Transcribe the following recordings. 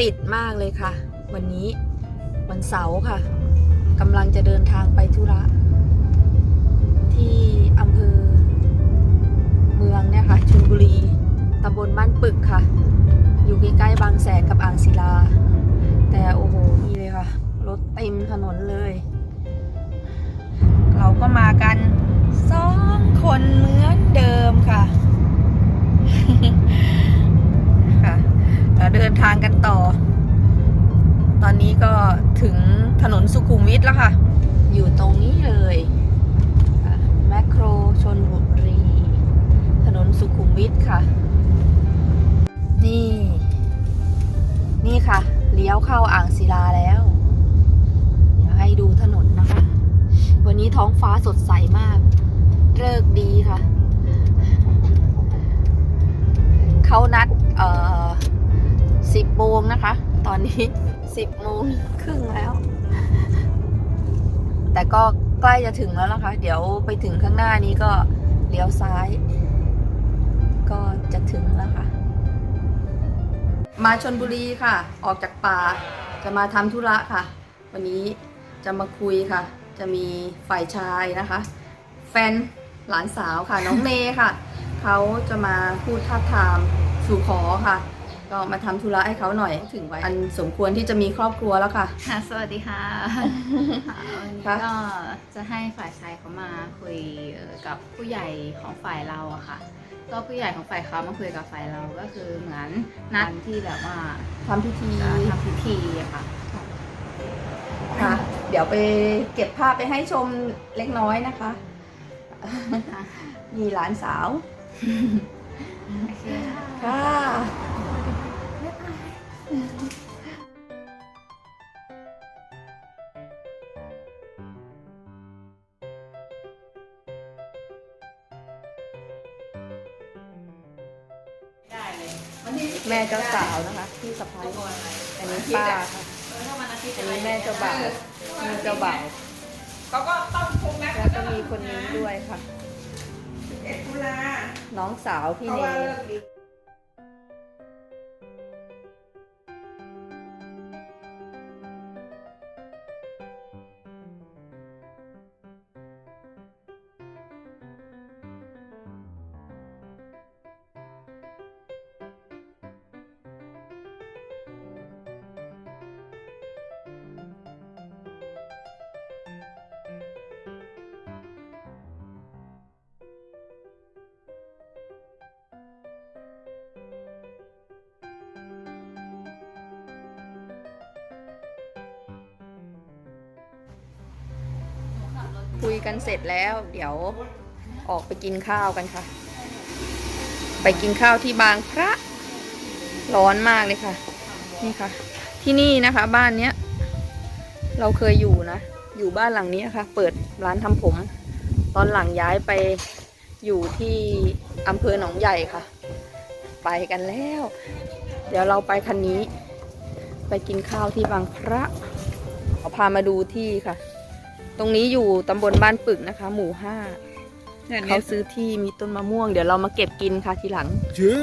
ติดมากเลยค่ะ วันนี้วันเสาร์ค่ะกำลังจะเดินทางไปธุระ ที่อำเภอเมืองเนี่ยค่ะชลบุรีตำบลบ้านปึกค่ะ อยู่ใกล้ๆบางแสนกับอ่างศิลา แต่โอ้โหนี่เลยค่ะ รถเต็มถนนเลย เราก็มากันสองคนเหมือนเดิมค่ะ ค่ะแล้วเดินทางกัน อตอนนี้ก็ถึงถนนสุขุมวิทแล้วค่ะ อยู่ตรงนี้เลยแมคโครชนบุรี ถนนสุขุมวิทค่ะ นี่ นี่ค่ะ เลี้ยวเข้าอ่างศิลาแล้วเดี๋ยวให้ดูถนนนะคะ วันนี้ท้องฟ้าสดใสมากเลิกดีค่ะ เขานัด เอ่อสิบโมงนะคะ ตอนนี้สิบโมงครึ่งแล้ว แต่ก็ใกล้จะถึงแล้วนะคะ เดี๋ยวไปถึงข้างหน้านี้ก็เลี้ยวซ้าย ก็จะถึงแล้วค่ะ มาชนบุรีค่ะ ออกจากป่าจะมาทำธุระค่ะ วันนี้จะมาคุยค่ะ จะมีฝ่ายชายนะคะ แฟนหลานสาวค่ะ น้องเนค่ะ เขาจะมาพูดท่าทามสู่ขอค่ะ ก็มาทำธุระให้เขาหน่อยถึงวัยอันสมควรที่จะมีครอบครัวแล้วค่ะค่ะ สวัสดีค่ะค่ะวันนี้ค่ะก็จะให้ฝ่ายชายเขามาคุยเอ่อกับผู้ใหญ่ของฝ่ายเราอะค่ะก็ผู้ใหญ่ของฝ่ายเขามาคุยกับฝ่ายเราก็คือเหมือนนัดที่แบบว่าทำพิธีจะทำพิธีอะค่ะค่ะ เดี๋ยวไปเก็บภาพไปให้ชมเล็กน้อยนะคะ มีหลานสาว โอเคค่ะค่ะ ได้เลยแม่เจ้าสาวนะคะพี่สะพ้ายอันนี้ป้าค่ะถ้าวันอาทิตย์อันนี้แม่เจ้าบ่าวมีเจ้าบ่าวเขาก็ต้องคงนะแล้วก็มีคนนี้ด้วยค่ะ เอ็ดตุลาน้องสาวพี่เพราะเน ว่าเลิกดี คุยกันเสร็จแล้ว เดี๋ยวออกไปกินข้าวกันค่ะ ไปกินข้าวที่บางพระร้อนมากเลยค่ะ นี่ค่ะ ที่นี่นะคะ บ้านเนี้ย เราเคยอยู่นะ อยู่บ้านหลังนี้ค่ะ เปิดร้านทำผม ตอนหลังย้ายไปอยู่ที่อำเภอหนองใหญ่ค่ะ ไปกันแล้ว เดี๋ยวเราไปคันนี้ ไปกินข้าวที่บางพระเอาพามาดูที่ค่ะ ตรงนี้อยู่ตำบลบ้านปึกนะคะ หมู่ห้าเนี่ยเขาซื้อที่มีต้นมะม่วง เดี๋ยวเรามาเก็บกินค่ะทีหลังชื่อ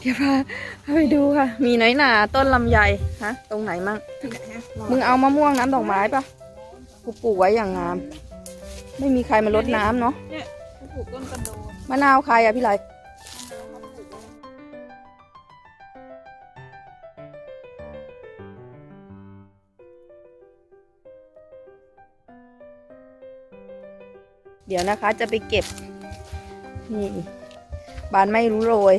เดี๋ยวพาพาไปดูค่ะ มีน้อยหนาต้นลำไยฮะ ตรงไหนมั่งมึงเอามะม่วงน้ำดอกไม้ปะกูปลูกไว้อย่างงาม ไม่มีใครมาลดน้ำเนาะเนี่ยเขาปลูกต้นกระโดดมะนาวใครอะพี่ไร เดี๋ยวนะคะจะไปเก็บ นี่ บานไม่รู้โรย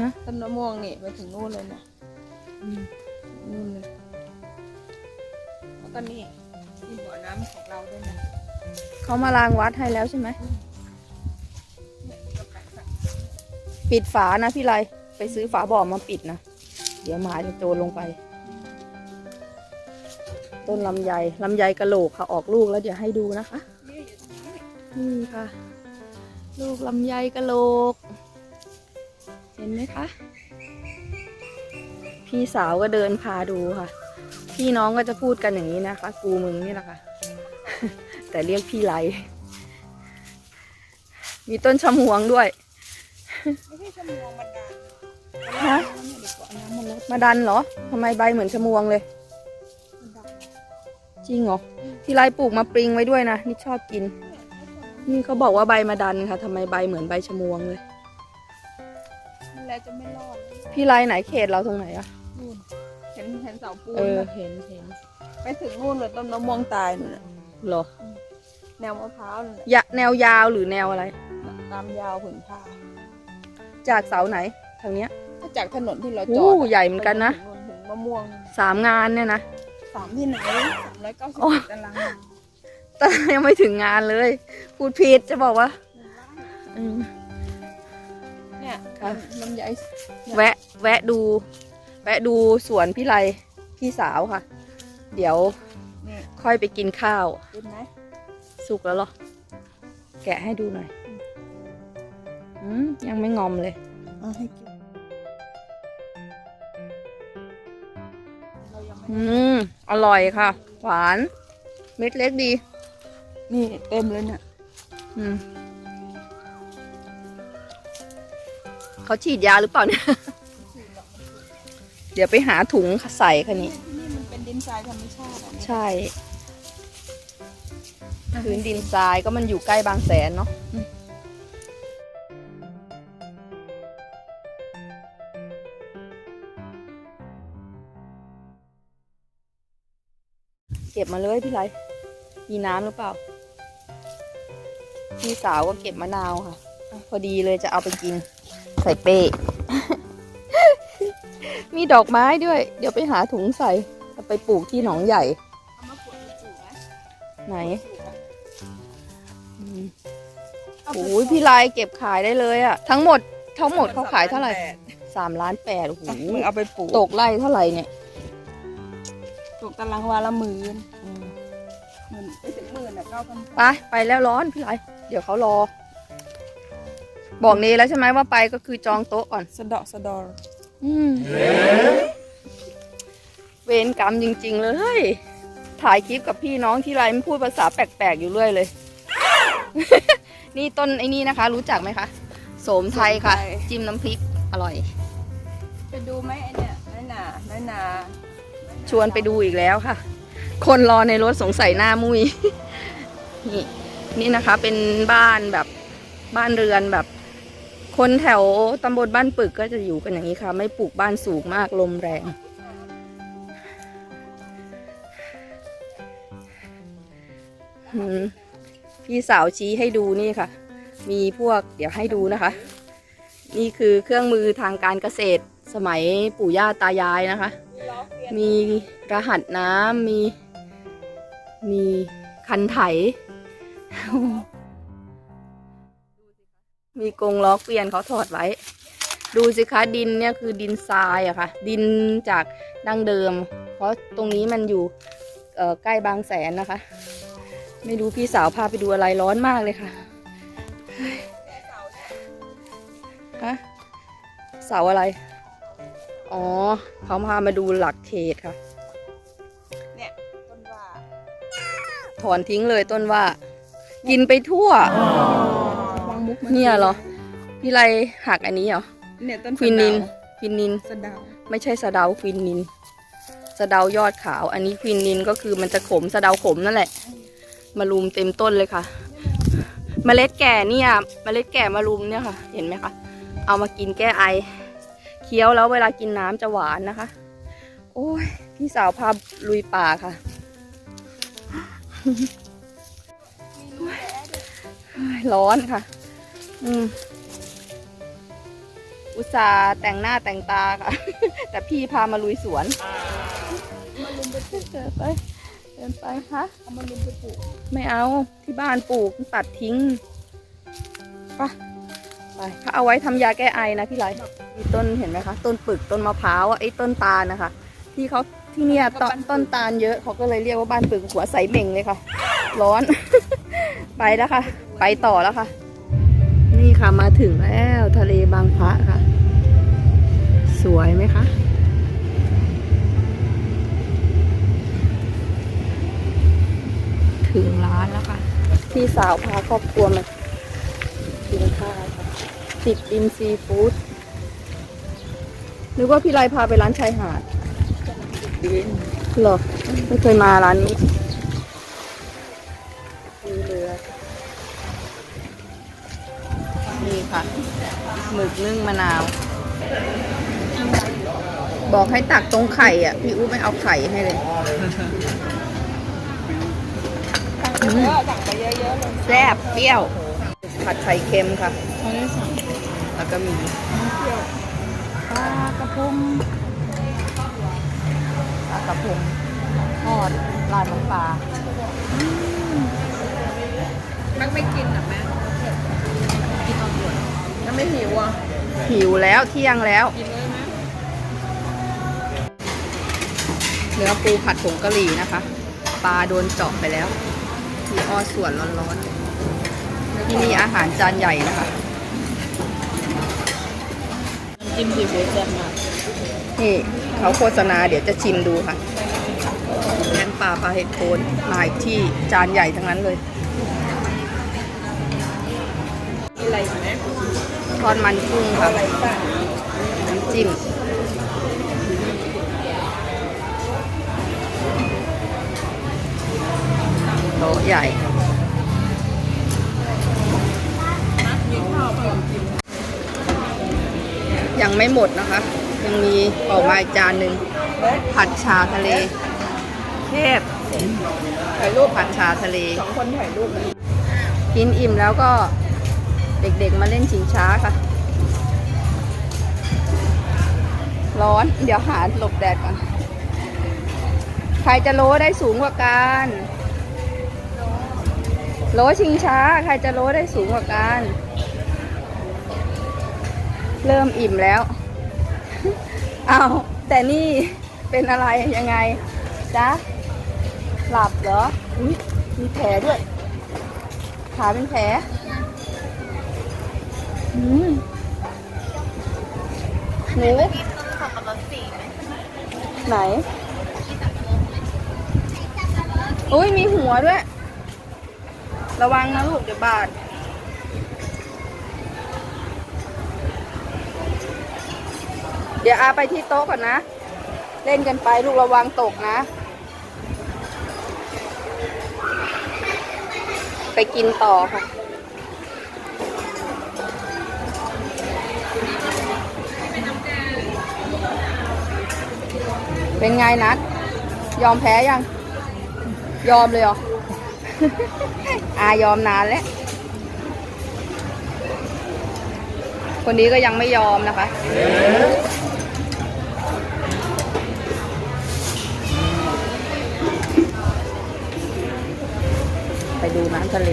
ฮะต้นมะม่วงนี่ไปถึงนู่นเลยนะนู่นเลยแล้วก็นี่มีบ่อน้ำของเราด้วยนะเขามาล้างวัดให้แล้วใช่ไหมเนี่ยก็ไปฝั่งปิดฝานะพี่ไร ไปซื้อฝาบ่อมาปิดนะ เดี๋ยวหมาจะโจรลงไป ต้นลำไยลำไยกระโหลกค่ะ ออกลูกแล้วเดี๋ยวให้ดูนะคะ นี่ค่ะ ลูกลำไยกระโหลก เห็นไหมคะ พี่สาวก็เดินพาดูค่ะ พี่น้องก็จะพูดกันอย่างนี้นะคะ กูมึงนี่แหละค่ะ แต่เรียกพี่ไรมีต้นชะมวงด้วย ไม่ใช่ชะมวงมันดันฮะ มันลดมาดันเหรอทำไมใบเหมือนชะมวงเลยมันดันจริงเหรอ ที่ไรปลูกมาปริงไว้ด้วยนะนี่ชอบกิน นี่เขาบอกว่าใบมาดันค่ะทำไมใบเหมือนใบชะมวงเลยมันแล้วจะไม่รอดพี่ไรไหนเขตเราตรงไหนอะนู่นเห็นเห็นเสาปูนเออไหมเห็นเห็นไปถึงนู่นเลยต้นมะม่วงตายนู่นน่ะเหรอแนวมะพร้าวนั่นแหละยะแนวยาวหรือแนวอะไร ตามยาวผืนผ้าจากเสาไหนทางเนี้ย ถ้าจากถนนที่เราจโอ้อดอะใหญ่เหมือนกันนะไปถึงมะม่วงสามงานเนี่ยนะ สามที่ไหนสามร้อยเก้าสิบโอ้ ตารางวาแต่ยังไม่ถึงงานเลย พูดผิดจะบอกว่าอืม เนี่ยค่ะ ลำไยแวะ แวะดู แวะดูสวนพี่ไรพี่สาวค่ะ เดี๋ยวนี่ค่อยไปกินข้าว กินไหมสุกแล้วเหรอ แกะให้ดูหน่อย อืมยังไม่งอมเลย เอาให้กิน อืม อร่อยค่ะ หวาน เม็ดเล็กดี นี่เต็มเลยเนี่ยอืมเขาฉีดยาหรือเปล่าเนี่ย เดี๋ยวไปหาถุงใส่ค่ะนี่ที่นี่มันเป็นดินทรายธรรมชาติอะใช่ พื้นดินทรายก็มันอยู่ใกล้บางแสนเนาะ เก็บมาเลยพี่ไรมีน้ำหรือเปล่า พี่สาวก็เก็บมะนาวค่ะอะ พอดีเลยจะเอาไปกิน ใส่เป้ มีดอกไม้ด้วย เดี๋ยวไปหาถุงใส่เอาไปปลูกที่หนองใหญ่เอามาปลูกในจุ่มไหมไหนปลูกอะอืมเอาไปโอ้ยพี่ลายเก็บขายได้เลยอะทั้งหมดทั้งหมดเขาขายเท่าไหร่สามล้านแปดโอ้โหอะมึงเอาไปปลูกตกไร่เท่าไหร่เนี่ย ตกตารางวาละหมื่นอืมหมื่นไปถึงหมื่นอะเก้าพันไปไปแล้วร้อนพี่ลายเดี๋ยวเขารอ บอกเนแล้วใช่ไหมว่าไปก็คือจองโต๊ะก่อน สะเดาะสะดออืมเวรกรรมจริง ๆ เลย ถ่ายคลิปกับพี่น้องที่ไรมันพูดภาษาแปลกๆอยู่เรื่อยเลย นี่ต้นไอ้นี่นะคะ รู้จักไหมคะโสมไทยค่ะ จิ้มน้ำพริกอร่อย จะดูไหมไอเนี่ยน้อยหนาน้อยหนา ชวนไปดูอีกแล้วค่ะ คนรอในรถสงสัยหน้ามุยนี่นี่นะคะเป็นบ้านแบบบ้านเรือนแบบ คนแถวตำบลบ้านปึกก็จะอยู่กันอย่างนี้ค่ะ ไม่ปลูกบ้านสูงมากลมแรง พี่สาวชี้ให้ดูนี่ค่ะ มีพวกเดี๋ยวให้ดูนะคะ นี่คือเครื่องมือทางการเกษตรสมัยปู่ย่าตายายนะคะ มีรหัสน้ำมี มีคันไถ มีกรงล้อเกวียนเขาถอดไว้ ดูสิคะดินเนี่ยคือดินทรายอะค่ะ ดินจากดั้งเดิม เพราะตรงนี้มันอยู่ใกล้บางแสนนะคะ ไม่รู้พี่สาวพาไปดูอะไรร้อนมากเลยค่ะฮะเสาอะไร อ๋อ เขาพามาดูหลักเขตค่ะ เนี่ยต้นว่าถอนทิ้งเลยต้นว่า กินไปทั่ว วางมุกเนี่ยเหรอ พี่ไรหักอันนี้เหรอ เนี่ยต้นควินนินสะควินนินเดาสะเดาไม่ใช่สะเดาควินนิน สะเดายอดขาว อันนี้ควินนินก็คือมันจะขมสะเดาขมนั่นแหละ มารุมเต็มต้นเลยค่ะ เมล็ดแก่เนี่ย เมล็ดแก่มารุมเนี่ยค่ะ เห็นไหมคะ เอามากินแก้ไอ เคี้ยวแล้วเวลากินน้ำจะหวานนะคะ โอ้ยพี่สาวพาลุยป่าค่ะ ร้อนค่ะ อืมอุตส่าห์แต่งหน้าแต่งตาค่ะ แต่พี่พามาลุยสวนมาลุมไปปลูกเดินไปเดินไปฮะเอามาลุมไปปลูก ไม่เอาที่บ้านปลูกตัดทิ้งไป ไปเขาเอาไว้ทำยาแก้ไอนะพี่ไรมีต้นเห็นไหมคะ ต้นปึกต้นมะพร้าวไอ้ต้นตาลนะคะ ที่เขาที่เนี่ยต้นต้นตาลเยอะเขาก็เลยเรียกว่าบ้านปึกหัวใสเหม่งเลยค่ะ ร้อน ไปแล้วค่ะ ไปต่อแล้วค่ะ นี่ค่ะมาถึงแล้วทะเลบางพระค่ะ สวยไหมคะถึงร้านแล้วค่ะ พี่สาวพาครอบครัวมากิน ติดริมซีฟู้ดนึกว่าพี่ไรพาไปร้านชายหาดดินเหรอไม่เคยมาร้านนี้มีเรือนี่ค่ะหมึกนึ่งมะนาว บอกให้ตักตรงไข่อะ พี่อู้ไม่เอาไข่ให้เลยสั่งไปเยอะสั่งไปเยอะๆเลยแซ่บเปรี้ยว ผัดไข่เค็มค่ะเขาได้สั่ง แล้วก็มีเที่ยวปลากระพงปลากระพงทอดราดน้ำปลาแม็กไม่กินอะแม่แล้วไม่หิวอะ หิวแล้วเที่ยงแล้ว กินเลยไหมเนื้อปูผัดผงกะหรี่นะคะ ปลาโดนเจาะไปแล้ว มีอ้อส่วนร้อนๆที่นี่อาหารจานใหญ่นะคะน้ำ จิ้มซีฟู้ดแซ่บมากนี่เขาโฆษณาเดี๋ยวจะชิมดูค่ะแกงปลาปลาเห็ดโคนมาอีกที่จานใหญ่ทั้งนั้นเลยมีอะไรไหมทอดมันกุ้งค่ะน้ำจิ้มโต๊ะใหญ่ ยังไม่หมดนะคะ ยังมีออกมาอีกจานหนึ่งผัดชาทะเลเทพถ่ายรูปผัดชาทะเลสองคนถ่ายรูปนะกินอิ่มแล้วก็เด็กๆมาเล่นชิงช้าค่ะ ร้อนเดี๋ยวหาหลบแดดก่อน ใครจะโลได้สูงกว่ากันโลชิงช้า ใครจะโลได้สูงกว่ากัน เริ่มอิ่มแล้ว เอาแต่นี่เป็นอะไรยังไงจ๊ะหลับเหรอ อุ๊ยมีแผลด้วย ขาเป็นแผลอืมหนูไหน อุ้ยมีหัวด้วย ระวังนะลูกเดี๋ยวบาด ดี๋ยวอาไปที่โต๊ะก่อนนะ เล่นกันไปลูกระวังตกนะ ไปกินต่อค่ะเป็นไงนัดยอมแพ้ยัง ยอมเลยเหรอ อายอมนานแล้ว คนนี้ก็ยังไม่ยอมนะคะ ดูน้ำทะเล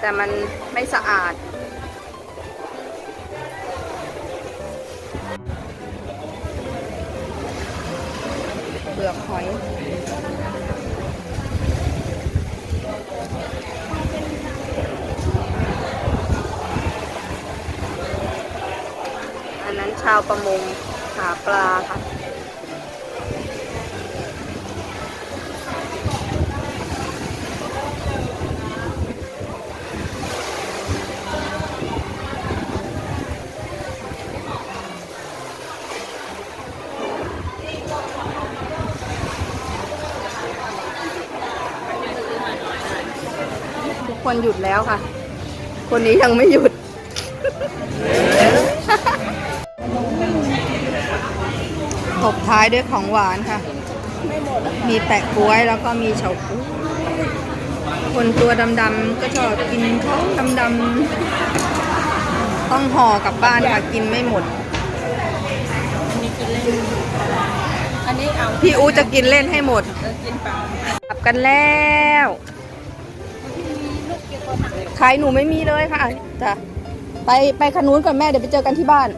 แต่มันไม่สะอาด เปลือกหอย อันนั้นชาวประมงหาปลาค่ะทุกคนหยุดแล้วค่ะ คนนี้ยังไม่หยุด บท้ายด้วยของหวานค่ะ มีแปะกล้วยแล้วก็มีเฉาก๊วยคนตัวดำๆก็ชอบกินของดำๆต้องห่อกลับบ้านค่ะกินไม่หมด อันนี้เอาพี่อูจะกินเล่นให้หมดเออกินเปล่ากลับกันแล้วใครหนูไม่มีเลยค่ะจ้ะไปไปขนุนก่อนแม่เดี๋ยวไปเจอกันที่บ้าน